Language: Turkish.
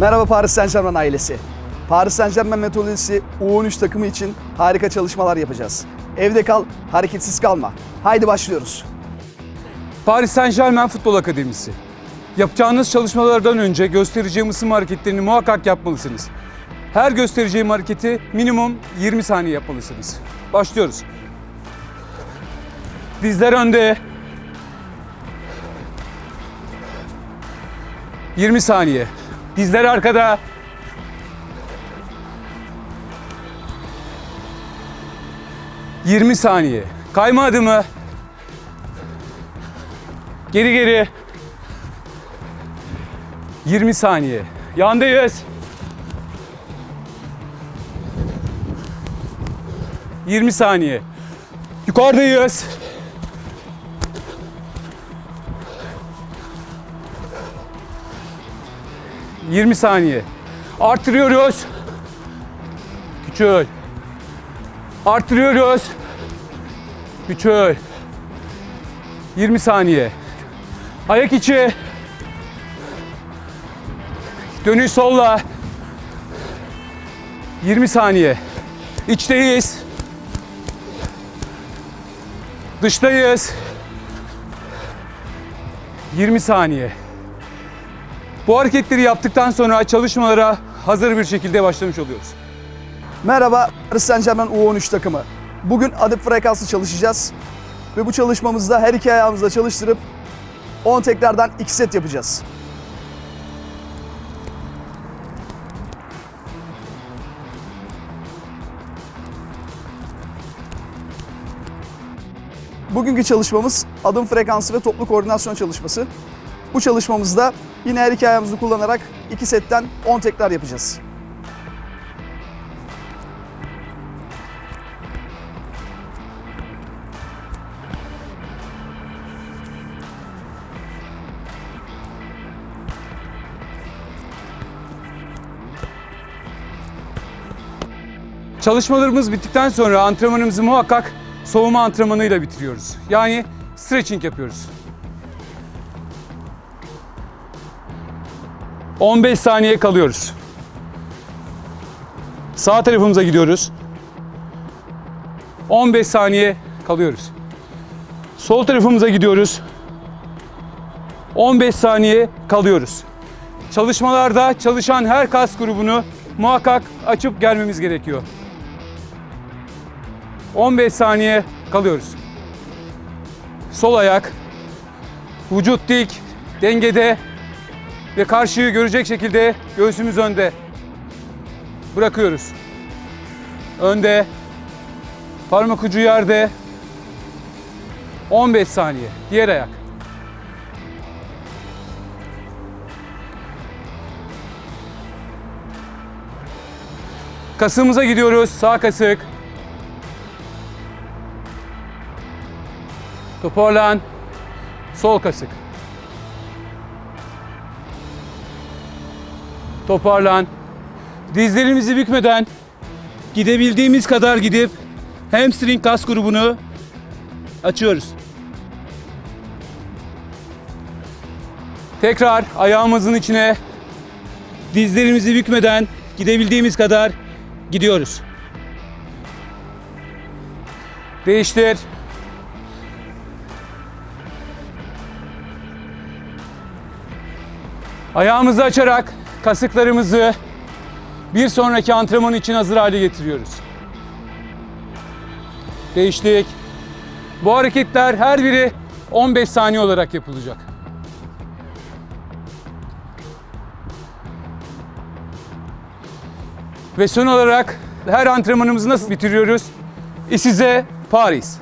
Merhaba Paris Saint Germain ailesi. Paris Saint Germain metodolojisi U13 takımı için harika çalışmalar yapacağız. Evde kal, hareketsiz kalma. Haydi başlıyoruz. Paris Saint Germain Futbol Akademisi. Yapacağınız çalışmalardan önce göstereceğim ısınma hareketlerini muhakkak yapmalısınız. Her göstereceğim hareketi minimum 20 saniye yapmalısınız. Başlıyoruz. Dizler önde. 20 saniye. Dizler arkada. ...20 saniye. Kayma adımı. Geri geri. 20 saniye. Yandayız. 20 saniye. Yukarıdayız. ...20 saniye. Artırıyoruz. Küçül. Artırıyoruz. Küçül. 20 saniye. Ayak içi. Dönüş solla. 20 saniye. İçteyiz. Dıştayız. 20 saniye. Bu hareketleri yaptıktan sonra çalışmalara hazır bir şekilde başlamış oluyoruz. Merhaba Paris Saint Germain U13 takımı. Bugün adet frekanslı çalışacağız. Ve bu çalışmamızda her iki ayağımızla çalıştırıp 10 tekrardan 2 set yapacağız. Bugünkü çalışmamız adım frekansı ve toplu koordinasyon çalışması. Bu çalışmamızda yine her iki ayağımızı kullanarak 2 setten 10 tekrar yapacağız. Çalışmalarımız bittikten sonra antrenmanımızı muhakkak soğuma antrenmanıyla bitiriyoruz. Yani stretching yapıyoruz. 15 saniye kalıyoruz. Sağ tarafımıza gidiyoruz. 15 saniye kalıyoruz. Sol tarafımıza gidiyoruz. 15 saniye kalıyoruz. Çalışmalarda çalışan her kas grubunu muhakkak açıp gelmemiz gerekiyor. 15 saniye kalıyoruz. Sol ayak, vücut dik, dengede ve karşıyı görecek şekilde göğsümüz önde. Bırakıyoruz. Önde, parmak ucu yerde. 15 saniye. Diğer ayak. Kasığımıza gidiyoruz. Sağ kasık. Toparlan. Sol kasık. Toparlan. Dizlerimizi bükmeden gidebildiğimiz kadar gidip hamstring kas grubunu açıyoruz. Tekrar ayağımızın içine dizlerimizi bükmeden gidebildiğimiz kadar gidiyoruz. Değiştir. Ayağımızı açarak kasıklarımızı bir sonraki antrenman için hazır hale getiriyoruz. Değiştik. Bu hareketler her biri 15 saniye olarak yapılacak. Ve son olarak her antrenmanımızı nasıl bitiriyoruz? İsize Paris.